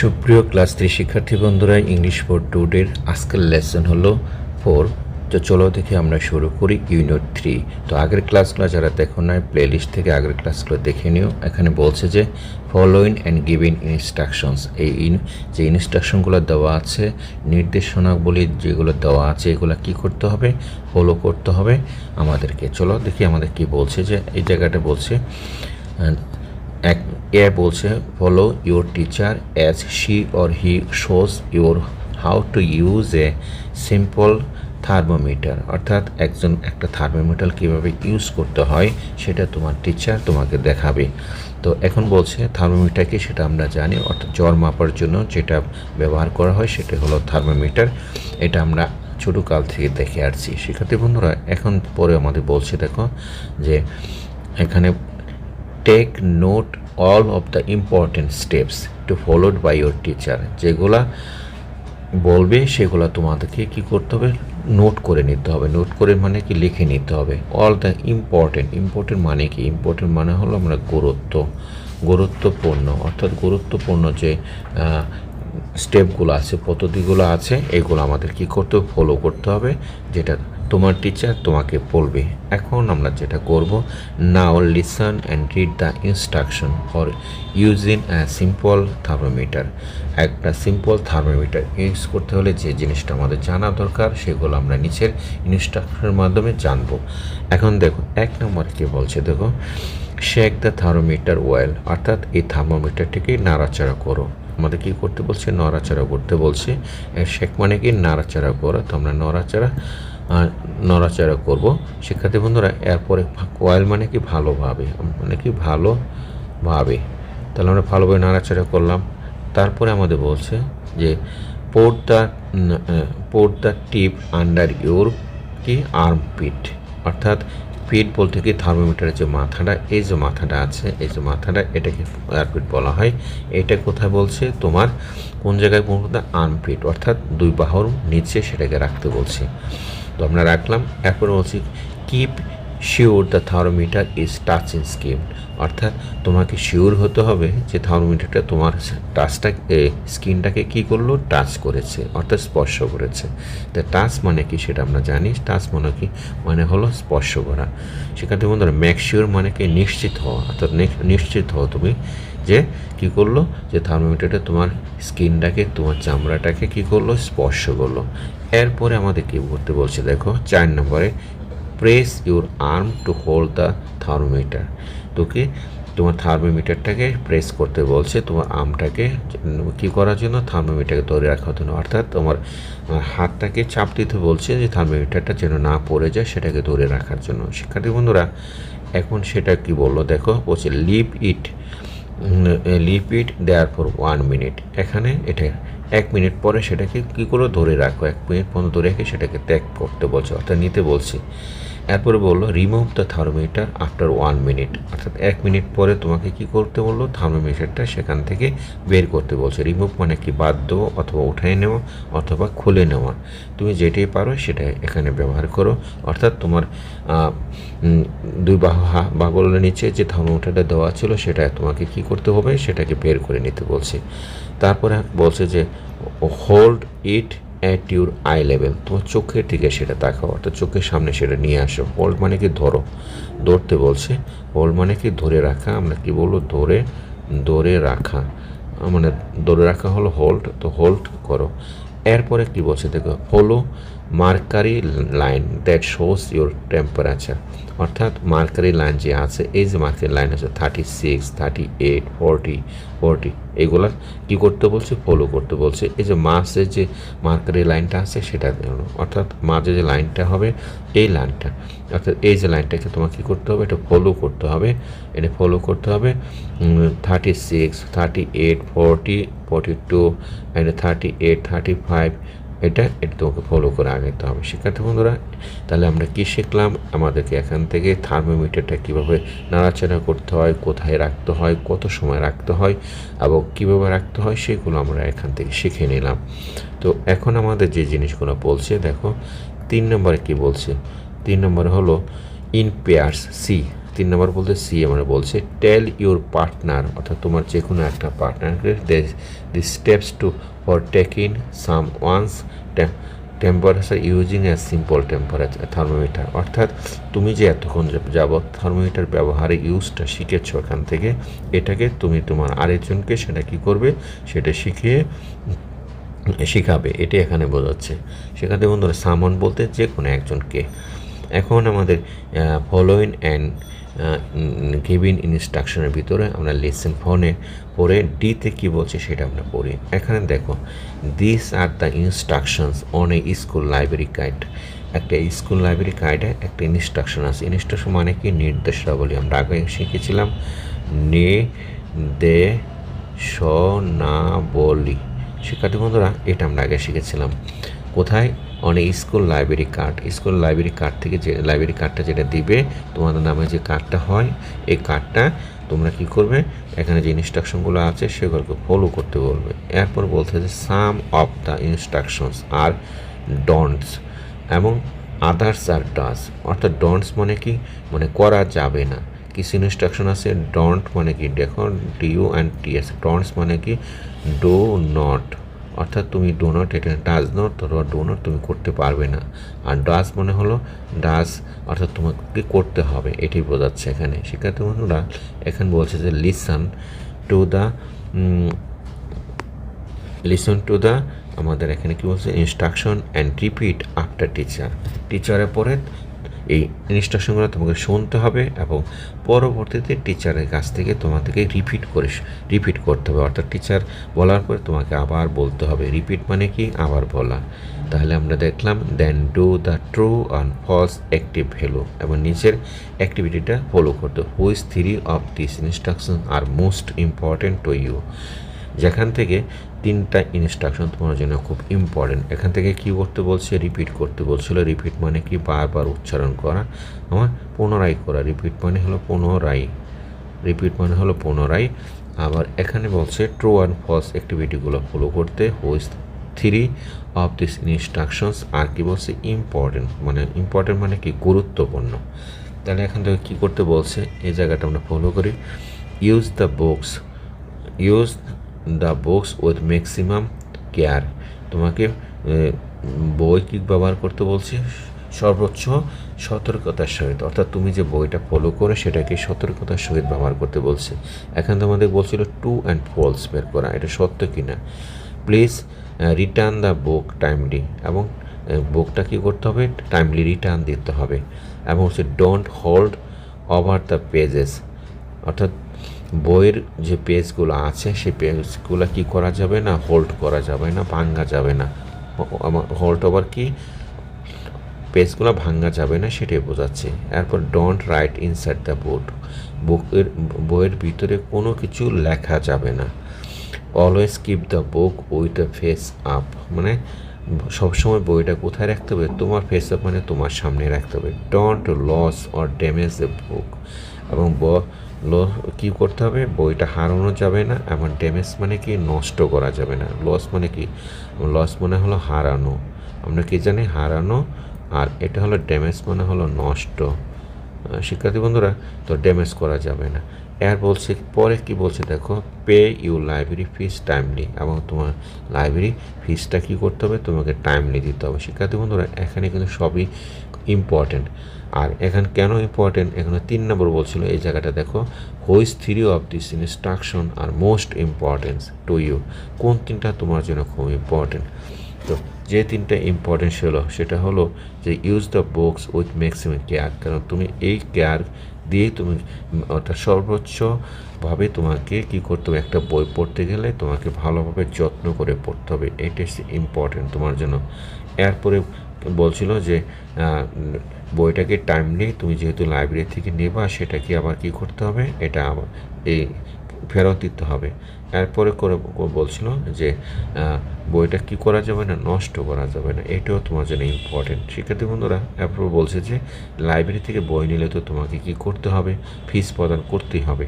সুপ্রিয় class three শিক্ষার্থী বন্ধুরা ইংলিশ ফোর টুডের আজকের লেসন হলো ফোর তো চলো দেখে আমরা শুরু করি ইউনিট থ্রি তো আগের ক্লাসগুলো যারা দেখো নাই প্লেলিস্ট থেকে আগের ক্লাসগুলো দেখে নিও। এখানে বলছে যে ফলোইং অ্যান্ড গিভিং ইনস্ট্রাকশনস এই ইন যে ইনস্ট্রাকশনগুলো দেওয়া আছে, নির্দেশনাবলী যেগুলো দেওয়া আছে, এগুলো কি করতে হবে? ফলো করতে হবে আমাদেরকে। চলো দেখি আমাদের কি বলছে যে, এই জায়গাটা বলছে এক এ বলছে follow your teacher as she or he shows your how to use a simple thermometer অর্থাৎ একজন, একটা থার্মোমিটার কীভাবে ইউজ করতে হয়, সেটা তোমার টিচার তোমাকে দেখাবে। তো এখন বলছে থার্মোমিটার কি সেটা আমরা জানি। অর্থাৎ জ্বর মাপার জন্য যেটা ব্যবহার করা হয়, সেটা হলো থার্মোমিটার এটা আমরা ছোটো কাল থেকে দেখে আসছি। শিক্ষার্থী বন্ধুরা, এখন পরে আমাদের বলছে, দেখো যে এখানে take note all of the important steps to followed by your teacher যেগুলা বলবে, সেগুলো তোমাদেরকে কি করতে হবে? নোট করে নিতে হবে। নোট করে মানে কি? লিখে নিতে হবে। অল দ্য ইম্পর্টেন্ট ইম্পর্টেন্ট মানে কি? ইম্পর্টেন্ট মানে হলো আমরা গুরুত্ব, গুরুত্বপূর্ণ। অর্থাৎ গুরুত্বপূর্ণ যে স্টেপগুলো আছে, পদ্ধতিগুলো আছে, এগুলো আমাদের কি করতে হবে? ফলো করতে হবে, যেটা তোমার টিচার তোমাকে বলবে, এখন আমরা যেটা করব now listen and read the instruction for using a simple thermometer একটা সিম্পল থার্মোমিটার ইউজ করতে হলে যে জিনিসটা আমাদের জানা দরকার, সেগুলো আমরা নিচের ইনস্ট্রাকশনের মাধ্যমে জানব। এখন দেখো, এক নম্বর কী বলছে দেখো শেক দ্য থার্মোমিটার ওয়েল অর্থাৎ এই থার্মোমিটারটিকে নাড়াচাড়া করো। আমাদের কি করতে বলছে? নড়াচড়া করতে বলছে। শেক মানে কি? নাড়াচাড়া করো। তো আমরা নড়াচাড়া নড়াচড়া করব। শিক্ষার্থী বন্ধুরা, এরপরে কয়েল মানে কি ভালোভাবে মানে কি ভালোভাবে তাহলে আমরা ভালোভাবে নাড়াচাড়া করলাম। তারপরে আমাদের বলছে যে put the put the tip under your কি? আর্ম পিট অর্থাৎ পিট বলতে কি? থার্মোমিটারের যে মাথাটা, এই যে মাথাটা আছে, এই যে মাথাটা, এটাকে এয়ারপিট বলা হয়। এটা কোথায় বলছে? তোমার কোন জায়গায় বলতে আর্মপিট অর্থাৎ দুই বাহুর নিচে সেটাকে রাখতে বলছে। তো আমরা রাখলাম। এখন বলছি keep sure the thermometer is touching skin অর্থাৎ তোমাকে শিওর হতে হবে যে থার্মোমিটারটা তোমার টাচটা স্কিনটাকে কি করল? টাচ করেছে, অর্থাৎ স্পর্শ করেছে। তা টাচ মানে কি সেটা আমরা জানি। টাচ মানে কি? মানে হলো স্পর্শ করা। সেক্ষেত্রে বন্ধুরা ম্যাক শিওর মানে কি? নিশ্চিত হওয়া। অর্থাৎ নিশ্চিত হও তুমি যে কি করল? যে থার্মোমিটারটা তোমার স্কিনটাকে তোমার চামড়াটাকে কি করল? স্পর্শ করল। এরপরে আমাদের কি করতে বলছে? দেখো, চার নম্বরে press your arm to hold the thermometer তোকে তোমার থার্মোমিটারটাকে প্রেস করতে বলছে, তোমার আর্মটাকে কী করার জন্য? থার্মোমিটারকে ধরে রাখার জন্য। অর্থাৎ তোমার হাতটাকে চাপ দিতে বলছে যে থার্মোমিটারটা যেন না পড়ে যায়, সেটাকে ধরে রাখার জন্য। শিক্ষার্থী বন্ধুরা, এখন সেটা কি বলল? দেখো, বলছে leave it leave it there for one minute এখানে এটা এক মিনিট পরে সেটাকে কী করে ধরে রাখো? এক মিনিট পর্যন্ত ধরে রেখে সেটাকে ত্যাগ করতে বলছে, অর্থাৎ নিতে বলছে। এরপরে বলল remove the thermometer after one minute অর্থাৎ এক মিনিট পরে তোমাকে কি করতে বলল? থার্মোমিটারটা সেখান থেকে বের করতে বলছে। রিমুভ মানে কি? বাদ দেওয়া অথবা উঠাই নেওয়া অথবা খুলে নেওয়া। তুমি যেটাই পারো সেটা এখানে ব্যবহার করো। অর্থাৎ তোমার দুই বাহু বাহুগুলোর নিচে যে থার্মোমিটারটা দেওয়া ছিল সেটা তোমাকে কি করতে হবে? সেটাকে বের করে নিতে বলছে। তারপরে বলছে যে hold it at your eye level তোমার চোখের দিকে সেটা দেখাও অর্থাৎ চোখের সামনে সেটা নিয়ে আসো। হোল্ড মানে কি ধরো? ধরতে বলছে হোল্ড মানে কি ধরে রাখা? আমরা কি বলব? ধরে ধরে রাখা। মানে ধরে রাখা হলো হোল্ড তো হোল্ড করো। এরপরে কি বলছে? দেখো হলো mercury line that shows your temperature অর্থাৎ মার্কারি লাইন যে আছে, এই যে মার্কারি লাইন আছে thirty six thirty eight forty forty এগুলা কী করতে বলছে? ফলো করতে বলছে। এই যে মাসের যে মার্কারি লাইনটা আছে, সেটা অর্থাৎ মাঝে যে লাইনটা হবে, এই লাইনটা। অর্থাৎ এই যে লাইনটাকে তোমাকে কী করতে হবে? এটা ফলো করতে হবে। এটা ফলো করতে হবে thirty six thirty eight forty forty two and thirty eight thirty five এটা এটা তোমাকে ফলো করে আগাতে হবে। শিক্ষার্থী বন্ধুরা, তাহলে আমরা কি শিখলাম? আমাদেরকে এখান থেকে থার্মোমিটারটা কীভাবে নাড়াচাড়া করতে হয়, কোথায় রাখতে হয়, কত সময় রাখতে হয় এবং কীভাবে রাখতে হয়, সেগুলো আমরা এখান থেকে শিখে নিলাম। তো এখন আমাদের যে জিনিসগুলো বলছে, দেখো, তিন নম্বরে কি বলছে? তিন নম্বরে হলো ইন পেয়ার্স সি তিন নম্বর বলতে সি আমরা বলছে টেল ইউর পার্টনার অর্থাৎ তোমার যে কোনো একটা পার্টনারকে the steps to for taking some one's temperature using a simple temperature thermometer অর্থাৎ তুমি যে এতক্ষণ যাবৎ থার্মোমিটার ব্যবহারে ইউজটা শিখেছ এখান থেকে, এটাকে তুমি তোমার আরেকজনকে সেটা কী করবে, সেটা শিখিয়ে, শিখাবে। এটি এখানে বোঝাচ্ছে। সেখানে বন্ধুরা, সামন বলতে যে কোনো একজনকে। এখন আমাদের ফলোইন অ্যান্ড গিভিন ইনস্ট্রাকশনের ভিতরে আমরা লেসন ফোনে পড়ে ডিতে কী বলছে সেটা আমরা পড়ি। এখানে দেখো this are the instructions on a school library guide একটা স্কুল লাইব্রেরি গাইডে একটা ইনস্ট্রাকশন আছে। ইনস্ট্রাকশন মানে কি? নির্দেশাবলী। আমরা আগে শিখেছিলাম, নে, দে বলি। শিক্ষার্থী বন্ধুরা, এটা আমরা আগে শিখেছিলাম। কোথায়? অনেক school library card school library card থেকে যে লাইব্রেরি কার্ডটা যেটা দিবে, তোমাদের নামে যে কার্ডটা হয়, এই কার্ডটা তোমরা কি করবে? এখানে যে ইনস্ট্রাকশনগুলো আছে, সেগুলোকে ফলো করতে বলবে। এরপর বলতে যে সাম অফ দ্য ইনস্ট্রাকশনস আর ডন্টস এবং আদার্স আর ডাস অর্থাৎ ডন্টস মানে কি? মানে করা যাবে না। কিছু ইনস্ট্রাকশন আছে ডন্ট মানে কি? দেখো ডিউ অ্যান্ড টিএস ডন্টস মানে কি? ডো নট অর্থাৎ তুমি ডো এটা ডাজ নট অথবা ডো নট তুমি করতে পারবে না। আর ডাস মানে হলো ডাস অর্থাৎ তোমাকে করতে হবে এটাই বোঝাচ্ছে এখানে। শিক্ষার্থী বন্ধুরা, এখানে বলছে যে listen to the listen to the আমাদের এখানে কি বলছে instruction and repeat after teacher টিচারের পরে এই ইনস্ট্রাকশনগুলো তোমাকে শুনতে হবে এবং পরবর্তীতে টিচারের কাছ থেকে তোমাদেরকে রিপিট করে রিপিট করতে হবে। অর্থাৎ টিচার বলার পরে তোমাকে আবার বলতে হবে। রিপিট মানে কি? আবার বলা। তাহলে আমরা দেখলাম then do the true and false active value এবং নিচের অ্যাক্টিভিটিটা ফলো করতে which three of this instruction are most important to you যেখান থেকে তিনটা ইনস্ট্রাকশন তোমার জন্য খুব ইম্পর্টেন্ট এখান থেকে কি করতে বলছে? রিপিট করতে বলছিল। রিপিট মানে কি? বারবার উচ্চারণ করা। আমার পুনরায় করা। রিপিট মানে হলো পুনরায়। রিপিট মানে হলো পুনরায়। আবার এখানে বলছে ট্রু অ্যান্ড ফলস অ্যাক্টিভিটিগুলো ফলো করতে which three of this instructions are কি বলছে? ইম্পর্টেন্ট মানে ইম্পর্টেন্ট মানে কি? গুরুত্বপূর্ণ। তাহলে এখান থেকে কী করতে বলছে? এই জায়গাটা আমরা ফলো করি। Use the books use the books with maximum care তোমাকে বই কি ব্যবহার করতে বলছে? সর্বোচ্চ সতর্কতার সহিত। অর্থাৎ তুমি যে বইটা ফলো করে সেটাকে সতর্কতার সহিত ব্যবহার করতে বলছে। এখানে তোমাদের বলছিল টু অ্যান্ড ফলস বের করা, এটা সত্য কি না please return the book timely এবং বুকটা কী করতে হবে? টাইমলি রিটার্ন দিতে হবে। এবং হচ্ছে don't hold over the pages অর্থাৎ বইয়ের যে পেজগুলো আছে, সেই পেজগুলো কি করা যাবে না? হোল্ড করা যাবে না, ভাঙ্গা যাবে না। হোল্ড ওভার কি? পেজগুলো ভাঙ্গা যাবে না, সেটাই বোঝাচ্ছে। এরপর don't write inside the book বুকের, বইয়ের ভিতরে কোনো কিছু লেখা যাবে না। Always keep the book with the face up মানে সবসময় বইটা কোথায় রাখতে হবে? তোমার ফেস আপ মানে তোমার সামনে রাখতে হবে। Don't loss or damage the book এবং লস কী করতে হবে? বইটা হারানো যাবে না এবং ড্যামেজ মানে কি? নষ্ট করা যাবে না। লস মানে কি? লস মানে হলো হারানো। আমরা কি জানি? হারানো। আর এটা হলো ড্যামেজ মানে হলো নষ্ট। শিক্ষার্থী বন্ধুরা, তো ড্যামেজ করা যাবে না। এর বলছে, পরে কি বলছে দেখো pay you library fees timely এবং তোমার লাইব্রেরি ফিসটা কী করতে হবে? তোমাকে টাইমলি দিতে হবে। শিক্ষার্থী বন্ধুরা, এখানে কিন্তু সবই ইম্পর্টেন্ট আর এখানে কেন ইম্পর্টেন্ট এখানে তিন নম্বর বলছিল, এই জায়গাটা দেখো which three of this instruction are most importance to you কোন তিনটা তোমার জন্য খুব ইম্পর্টেন্ট তো যে তিনটা ইম্পর্টেন্ট ছিল, সেটা হলো যে use the books with maximum care কারণ তুমি এই কেয়ার দিয়েই তুমি ওটা সর্বোচ্চভাবে তোমাকে কি করতে হবে? একটা বই পড়তে গেলে তোমাকে ভালোভাবে যত্ন করে পড়তে হবে। এটাই ইম্পর্টেন্ট তোমার জন্য। এরপরে বলছিল যে বইটাকে টাইমলি তুমি যেহেতু লাইব্রেরি থেকে নেবা, সেটাকে আবার কি করতে হবে? এটা এই ফেরত দিতে হবে। এরপরে করে বলছিল যে বইটা কি করা যাবে না, নষ্ট করা যাবে না, এটাও তোমার জন্য ইম্পর্টেন্ট শিক্ষার্থী বন্ধুরা, এরপর বলছে যে লাইব্রেরি থেকে বই নিলে তো তোমাকে কি করতে হবে? ফিস প্রদান করতেই হবে।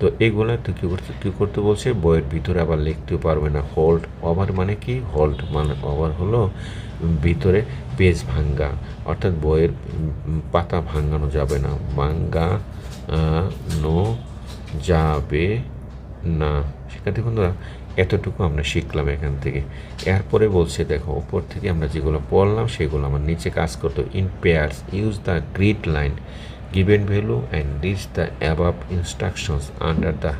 তো এগুলো তো কী করতে কী করতে বলছে? বইয়ের ভিতরে আবার লিখতেও পারবে না। হোল্ড ওভার মানে কি? হোল্ড মানে ওভার হলো ভিতরে পেজ ভাঙ্গা। অর্থাৎ বইয়ের পাতা ভাঙ্গানো যাবে না। ভাঙ্গা নো যাবে না। শিক্ষার্থী বন্ধুরা, এতটুকু আমরা শিখলাম এখান থেকে। এরপরে বলছে, দেখো, ওপর থেকে আমরা যেগুলো পড়লাম, সেগুলো আমার নিচে কাজ করতো। In pairs use the grid line given value and reach the above instructions under the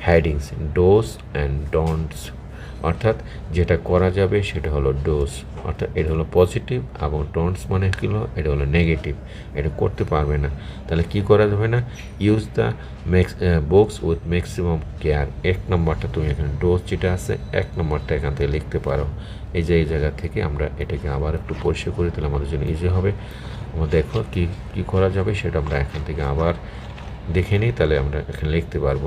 headings dos and don'ts. অর্থাৎ যেটা করা যাবে সেটা হলো ডোজ অর্থাৎ এটা হলো পজিটিভ এবং ডোন্টস মানে কী হলো? এটা হলো নেগেটিভ এটা করতে পারবে না। তাহলে কি করা যাবে না? Use the max box with maximum care এক নম্বরটা তুমি এখানে ডোজ যেটা আছে, এক নম্বরটা এখান থেকে লিখতে পারো। এই যে, এই জায়গা থেকে আমরা এটাকে আবার একটু পরিষ্কার করি তাহলে আমাদের জন্য ইজি হবে। আমরা দেখো কি কি করা যাবে সেটা আমরা এখান থেকে আবার দেখে নিই, তাহলে আমরা এখানে লিখতে পারব।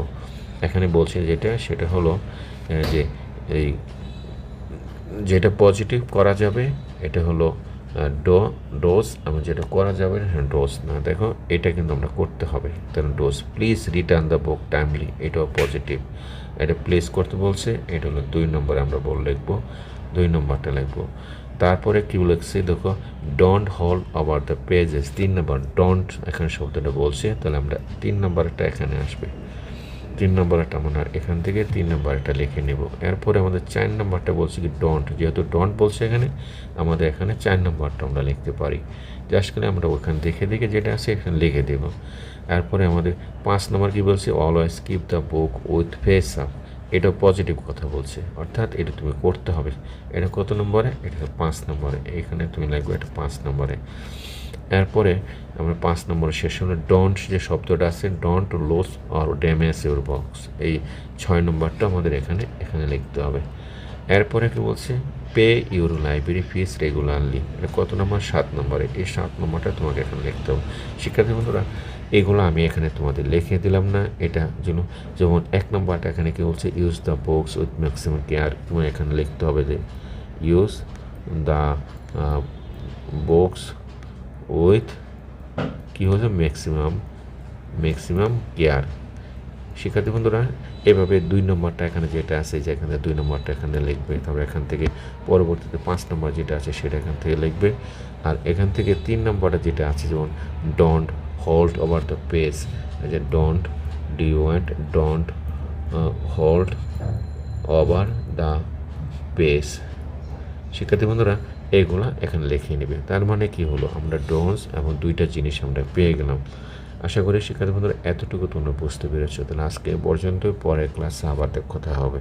এখানে বলছে যেটা, সেটা হলো যে এই যেটা পজিটিভ করা যাবে, এটা হলো ডো ডোজ এবং যেটা করা যাবে সেটা ডোজ না, দেখো, এটা কিন্তু আমরা করতে হবে। কারণ dos please return the book timely এটাও পজিটিভ এটা প্লেস করতে বলছে, এটা হলো দুই নম্বরে আমরা বল লিখব, দুই নম্বরটা লিখব। তারপরে কি লিখছে, দেখো don't hold over the pages তিন নম্বর ডোন্ট এখানে শব্দটা বলছে, তাহলে আমরা তিন নম্বরটা এখানে আসবে। তিন নম্বরটা হয়। এখান থেকে তিন নম্বরটা লিখে নেব। এরপরে আমাদের চার নম্বরটা বলছে কি ডন্ট যেহেতু ডন্ট বলছে এখানে, আমাদের এখানে চার নম্বরটা আমরা লিখতে পারি। জাস্ট করে আমরা ওখান দেখে দেখে যেটা আছে এখানে লিখে দেব। এরপরে আমাদের পাঁচ নম্বর কি বলছে? Always keep the book with face up এটা পজিটিভ কথা বলছে। অর্থাৎ এটা তুমি করতে হবে। এটা কত নম্বরে? এটা পাঁচ নম্বরে। এখানে তুমি লাগবে এটা পাঁচ নম্বরে। এরপরে আমরা পাঁচ নম্বরে শেষ হলো ডন্ট যে শব্দটা আছে don't loss or damage your box এই ছয় নম্বরটা আমাদের এখানে এখানে লিখতে হবে। এরপরে কি বলছে? Pay your library fees regularly এটা কত নম্বর? সাত নম্বরে। এই সাত নম্বরটা তোমাকে এখানে লিখতে হবে। শিক্ষার্থী বন্ধুরা এগুলো আমি এখানে তোমাদের লিখে দিলাম না। এটা জন্য যেমন এক নম্বরটা এখানে কি বলছে use the box with maximum care তোমার এখানে লিখতে হবে যে ইউজ দ্য বক্স উইথ কী হচ্ছে ম্যাক্সিমাম ম্যাক্সিমাম কেয়ার শিক্ষার্থী বন্ধুরা, এভাবে দুই নম্বরটা এখানে যেটা আছে যে এখানে দুই নম্বরটা এখানে লিখবে, তারপরে এখান থেকে পরবর্তীতে পাঁচ নম্বর যেটা আছে, সেটা এখান থেকে লিখবে। আর এখান থেকে তিন নম্বরটা যেটা আছে, যেমন don't hold over the page যে don't D want don't hold over the page শিক্ষার্থী বন্ধুরা, এগুলা এখানে লিখে নেবে। তার মানে কি হলো? আমরা ডোজ এবং দুইটা জিনিস আমরা পেয়ে গেলাম। আশা করি শিক্ষার্থী বন্ধুরা, এতটুকু তোমরা বুঝতে পেরেছ। তাহলে আজকে পর্যন্ত পরের ক্লাসে আবার দেখ কথা হবে।